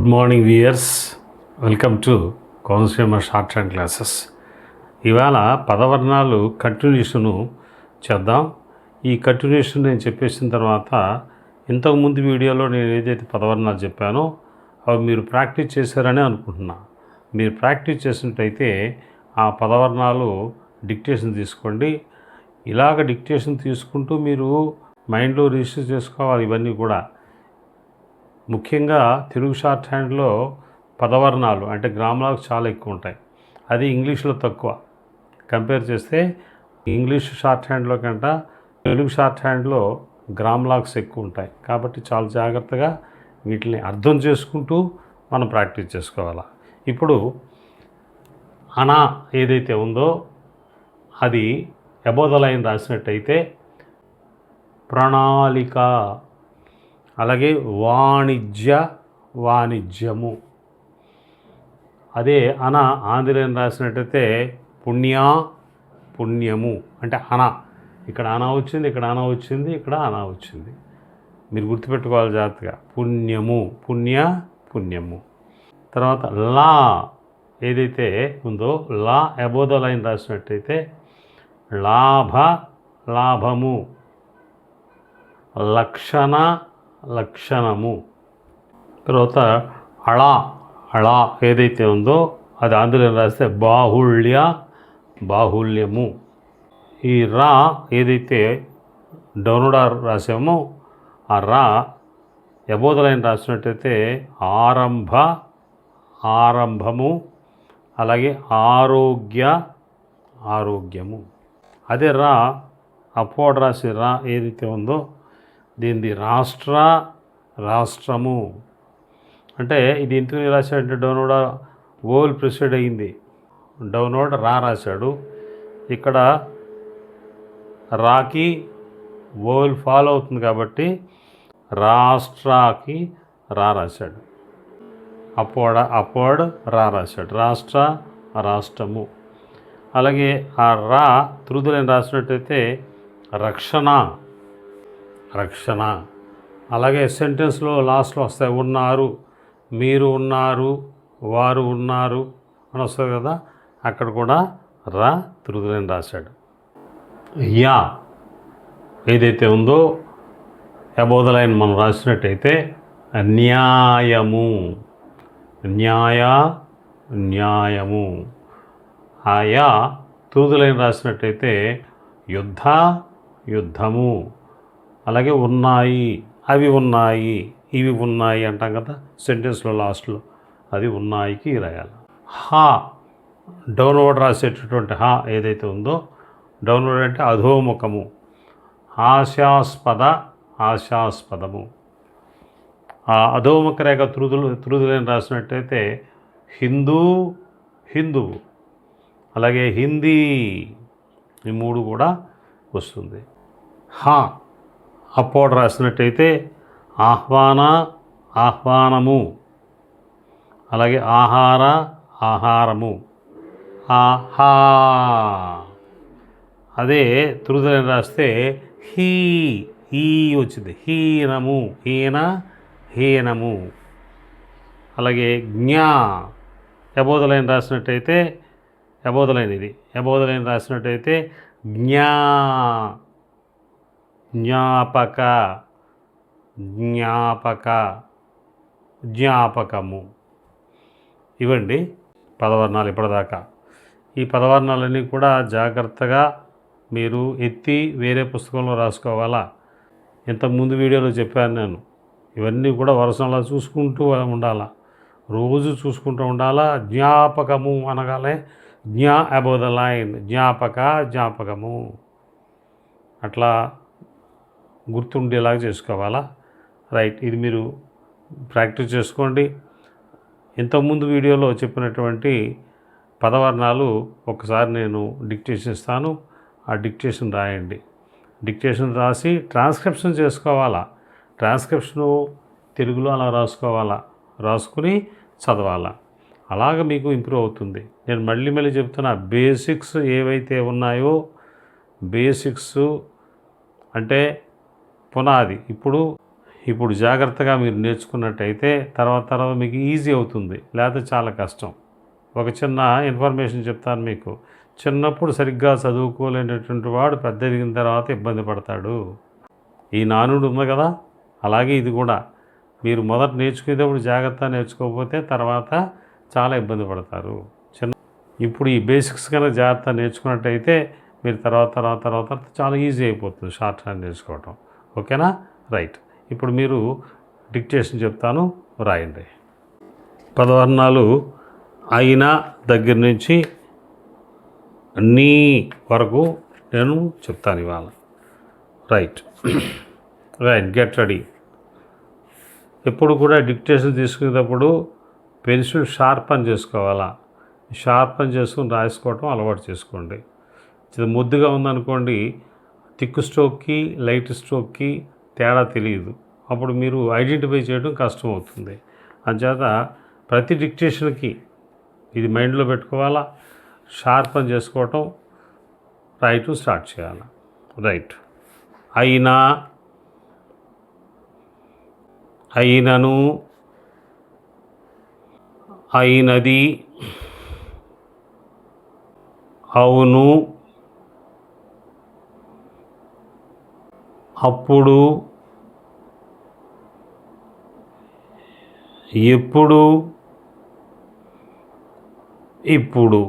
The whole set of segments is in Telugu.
Good morning viewers welcome to Konaseema shorthand classes ఇవాళ పదవర్ణాలు కంటిన్యూషను చేద్దాం. ఈ కంటిన్యూషన్ నేను చెప్పేసిన తర్వాత ఇంతకుముందు వీడియోలో నేను ఏదైతే పదవర్ణాలు చెప్పానో అవి మీరు ప్రాక్టీస్ చేశారని అనుకుంటున్నా. మీరు ప్రాక్టీస్ చేసినట్టయితే ఆ పదవర్ణాలు డిక్టేషన్ తీసుకోండి. ఇలాగ డిక్టేషన్ తీసుకుంటూ మీరు మైండ్లో రిజిస్టర్ చేసుకోవాలి. ఇవన్నీ కూడా ముఖ్యంగా తెలుగు షార్ట్ హ్యాండ్లో పదవర్ణాలు అంటే గ్రామలాలు చాలా ఎక్కువ ఉంటాయి. అది ఇంగ్లీష్లో తక్కువ. కంపేర్ చేస్తే ఇంగ్లీష్ షార్ట్ హ్యాండ్లో కంట తెలుగు షార్ట్ హ్యాండ్లో గ్రామ్ లాక్స్ ఎక్కువ ఉంటాయి. కాబట్టి చాలా జాగ్రత్తగా వీటిని అర్థం చేసుకుంటూ మనం ప్రాక్టీస్ చేసుకోవాలి. ఇప్పుడు అనా ఏదైతే ఉందో అది అబోధ లైన్ రాసినట్టయితే ప్రణాళిక అలాగే వాణిజ్య వాణిజ్యము. అదే అన ఆంధ్రని రాసినట్టయితే పుణ్య పుణ్యము. అంటే అన. ఇక్కడ అన వచ్చింది ఇక్కడ అన వచ్చింది ఇక్కడ అన వచ్చింది. మీరు గుర్తుపెట్టుకోవాలి జాగ్రత్తగా. పుణ్యము పుణ్య పుణ్యము. తర్వాత లా ఏదైతే ఉందో లా అబోధ లైన్ రాసినట్టయితే లాభ లాభము. లక్షణ లక్షణము. తర్వాత అళ అళా ఏదైతే ఉందో అది ఆంధ్రలో రాస్తే బాహుళ్య బాహుల్యము ఈ రా ఏదైతే డౌనుడా రాసామో ఆ రా యబోధలైన రాసినట్టయితే ఆరంభ ఆరంభము అలాగే ఆరోగ్య ఆరోగ్యము. అదే రా అపోడ్ రాసి రా ఏదైతే ఉందో దీనిది రాష్ట్ర రాష్ట్రము. అంటే ఇది ఇంటిని రాశాడంటే డౌన్లోడ్ ఓల్ ప్రిసైడ్ అయింది. డౌన్లోడ్ రా రాశాడు. ఇక్కడ రాకి ఓల్ ఫాలో అవుతుంది కాబట్టి రాష్ట్రాకి రా రాశాడు. అపోడ అపోడ్ రా రాశాడు. రాష్ట్ర రాష్ట్రము. అలాగే ఆ రా తురుదులని రాసినట్టయితే రక్షణ రక్షణ. అలాగే సెంటెన్స్లో లాస్ట్లో వస్తాయి. ఉన్నారు మీరు ఉన్నారు వారు ఉన్నారు అని వస్తుంది కదా అక్కడ కూడా రా తిరుగుదని రాశాడు. యా ఏదైతే ఉందో అబౌ లైన్ మనం రాసినట్టయితే న్యాయము న్యాయ న్యాయము. ఆయా తూదులైన రాసినట్టయితే యుద్ధ యుద్ధము. అలాగే ఉన్నాయి అవి ఉన్నాయి ఇవి ఉన్నాయి అంటాం కదా సెంటెన్స్లో లాస్ట్లో. అది ఉన్నాయికి రాయాలి. హా డౌన్లోడ్ రాసేటటువంటి హా ఏదైతే ఉందో డౌన్లోడ్ అంటే అధోముఖము. హాస్యాస్పద హాస్యాస్పదము. ఆ అధోముఖ రేఖ త్రుదులు త్రుదులని రాసినట్టయితే హిందూ హిందువు అలాగే హిందీ ఈ మూడు కూడా వస్తుంది. హా అప్పోడు రాసినట్టయితే ఆహ్వాన ఆహ్వానము. అలాగే ఆహార ఆహారము. ఆహా. అదే తురుదని రాస్తే హీ ఈ వచ్చింది. హీనము హీన హీనము. అలాగే జ్ఞా యబోధలైన రాసినట్టయితే యబోధలైన ఇది యబోధలైన రాసినట్టయితే జ్ఞా. జ్ఞాపక జ్ఞాపక జ్ఞాపకము. ఇవండి పదవర్ణాలు ఇప్పటిదాకా. ఈ పదవర్ణాలన్నీ కూడా జాగ్రత్తగా మీరు ఎత్తి వేరే పుస్తకంలో రాసుకోవాలా? ఇంతకుముందు వీడియోలో చెప్పాను నేను. ఇవన్నీ కూడా వరుసలా చూసుకుంటూ ఉండాలా? రోజు చూసుకుంటూ ఉండాలా? జ్ఞాపకము అనగానే జ్ఞా అబౌ ద లైన్. జ్ఞాపక జ్ఞాపకము. అట్లా గుర్తుండేలాగా చేసుకోవాలా? రైట్ ఇది మీరు ప్రాక్టీస్ చేసుకోండి. ఇంతకుముందు వీడియోలో చెప్పినటువంటి పదవర్ణాలు ఒకసారి నేను డిక్టేషన్ ఇస్తాను. ఆ డిక్టేషన్ రాయండి. డిక్టేషన్ రాసి ట్రాన్స్క్రిప్షన్ చేసుకోవాలా? ట్రాన్స్క్రిప్షను తెలుగులో అలా రాసుకోవాలా? రాసుకుని చదవాలా? అలాగ మీకు ఇంప్రూవ్ అవుతుంది. నేను మళ్ళీ మళ్ళీ చెప్తున్నా బేసిక్స్ ఏవైతే ఉన్నాయో బేసిక్స్ అంటే పునాది. ఇప్పుడు ఇప్పుడు జాగ్రత్తగా మీరు నేర్చుకున్నట్టయితే తర్వాత తర్వాత మీకు ఈజీ అవుతుంది. లేకపోతే చాలా కష్టం. ఒక చిన్న ఇన్ఫర్మేషన్ చెప్తాను మీకు. చిన్నప్పుడు సరిగ్గా చదువుకోలేనటువంటి వాడు పెద్ద ఎదిగిన తర్వాత ఇబ్బంది పడతాడు. ఈ నానుడు ఉంది కదా? అలాగే ఇది కూడా. మీరు మొదట నేర్చుకునేటప్పుడు జాగ్రత్త నేర్చుకోకపోతే తర్వాత చాలా ఇబ్బంది పడతారు. చిన్న ఇప్పుడు ఈ బేసిక్స్ కనుక జాగ్రత్త నేర్చుకున్నట్టయితే మీరు తర్వాత తర్వాత తర్వాత చాలా ఈజీ అయిపోతుంది షార్ట్ హ్యాండ్ నేర్చుకోవటం. ఓకేనా? రైట్. ఇప్పుడు మీరు డిక్టేషన్ చెప్తాను రాయండి. పదవర్ణాలు అయిన దగ్గర నుంచి నీ వరకు నేను చెప్తాను ఇవాళ. రైట్. Right get ready. ఎప్పుడు కూడా డిక్టేషన్ తీసుకునేటప్పుడు పెన్సిల్ షార్పన్ చేసుకోవాలా? షార్పన్ చేసుకుని రాసుకోవటం అలవాటు చేసుకోండి. ఇది ముద్దుగా ఉందనుకోండి థిక్ స్ట్రోక్కి లైట్ స్ట్రోక్కి తేడా తెలియదు అప్పుడు మీరు ఐడెంటిఫై చేయడం కష్టం అవుతుంది అంచేత ప్రతి డిక్టేషన్కి ఇది మైండ్లో పెట్టుకోవాలా? షార్పన్ చేసుకోవటం రైట్ స్టార్ట్ చేయాలి? రైట్. అయినా అయినను అయినది అవును అప్పుడు ఎప్పుడు ఇప్పుడు.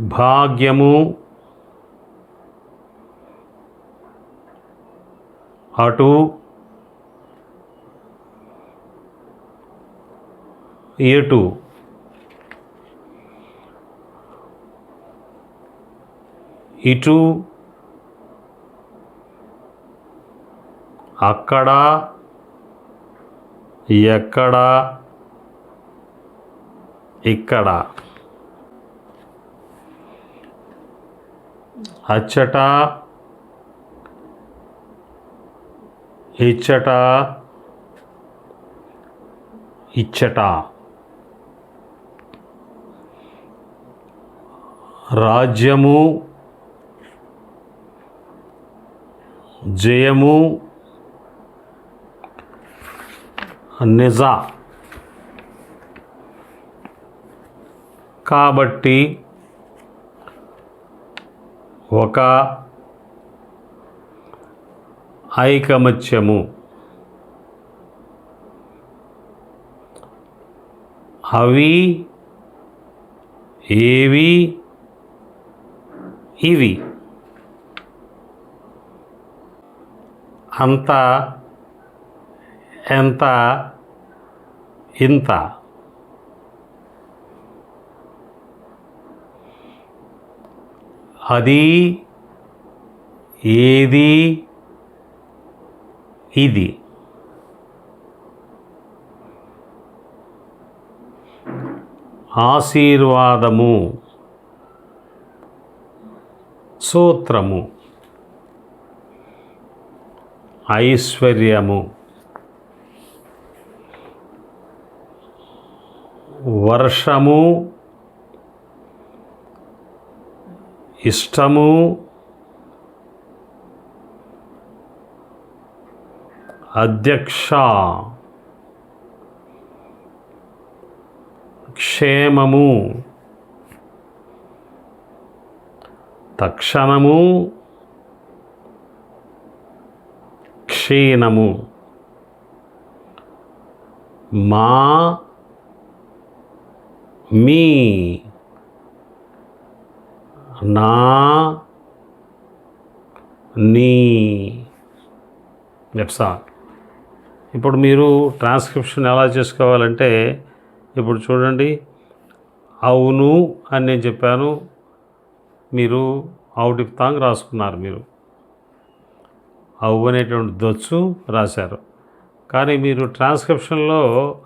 భాగ్యము అటు ఎటు. ఇటు అక్కడ ఎక్కడ ఇక్కడ. అచ్చట ఇచ్చట ఇచ్చట. రాజ్యము జయము నిజా. కాబట్టి ఒక ఐకమత్యము. అవి ఏవి ఇవి. అంత ఎంత ఇంత. అది ఏది ఇది. ఆశీర్వాదము. సూత్రము. ఐశ్వర్యము. వర్షము ఇష్టము అధ్యక్ష క్షేమము తక్షణము క్షీణము. మా మీ నా నీ. దట్స్ ఆల్ ఇప్పుడు మీరు ట్రాన్స్క్రిప్షన్ ఎలా చేసుకోవాలంటే ఇప్పుడు చూడండి. అవును అని నేను చెప్పాను. మీరు అవుట్ ఇఫ్ తాంగ్ రాసుకున్నారు మీరు. అవు అనేటువంటి దొచ్చు రాశారు. కానీ మీరు ట్రాన్స్క్రిప్షన్లో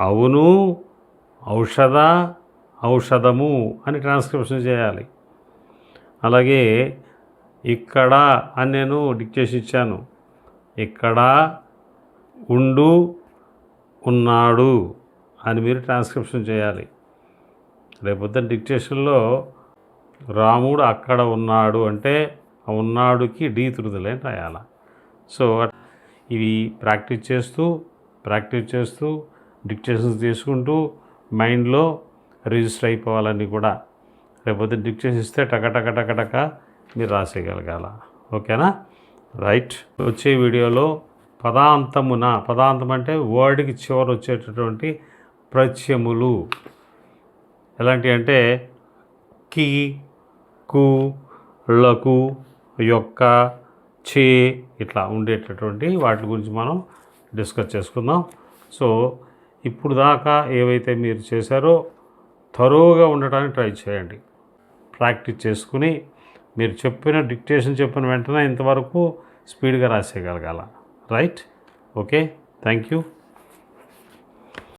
అవును ఔషధ ఔషధము అని ట్రాన్స్క్రిప్షన్ చేయాలి. అలాగే ఇక్కడ అని నేను డిక్టేషన్ ఇచ్చాను. ఇక్కడ ఉండు ఉన్నాడు అని మీరు ట్రాన్స్క్రిప్షన్ చేయాలి. రేపొద్దున డిక్టేషన్లో రాముడు అక్కడ ఉన్నాడు అంటే ఉన్నాడుకి డీ త్రుదులే రాయాల. సో ఇవి ప్రాక్టీస్ చేస్తూ ప్రాక్టీస్ చేస్తూ డిక్టేషన్స్ తీసుకుంటూ మైండ్లో రిజిస్టర్ అయిపోవాలని కూడా రేపొద్దు డిక్టేషన్ ఇస్తే టక టక మీరు రాసేయగలగాల. ఓకేనా? రైట్. వచ్చే వీడియోలో పదాంతమున పదాంతం అంటే వర్డ్కి చివర వచ్చేటటువంటి ప్రత్యములు. ఎలాంటివి అంటే కి కు లకు యొక్క చే ఇట్లా ఉండేటటువంటి వాటి గురించి మనం డిస్కస్ చేసుకుందాం. సో ఇప్పుడు దాకా ఏవైతే మీరు చేశారో తరువుగా ఉండటానికి ట్రై చేయండి. ప్రాక్టీస్ చేసుకుని మీరు చెప్పిన డిక్టేషన్ చెప్పిన వెంటనే ఇంతవరకు స్పీడ్గా రాసేయగలగాల. రైట్? ఓకే? Thank you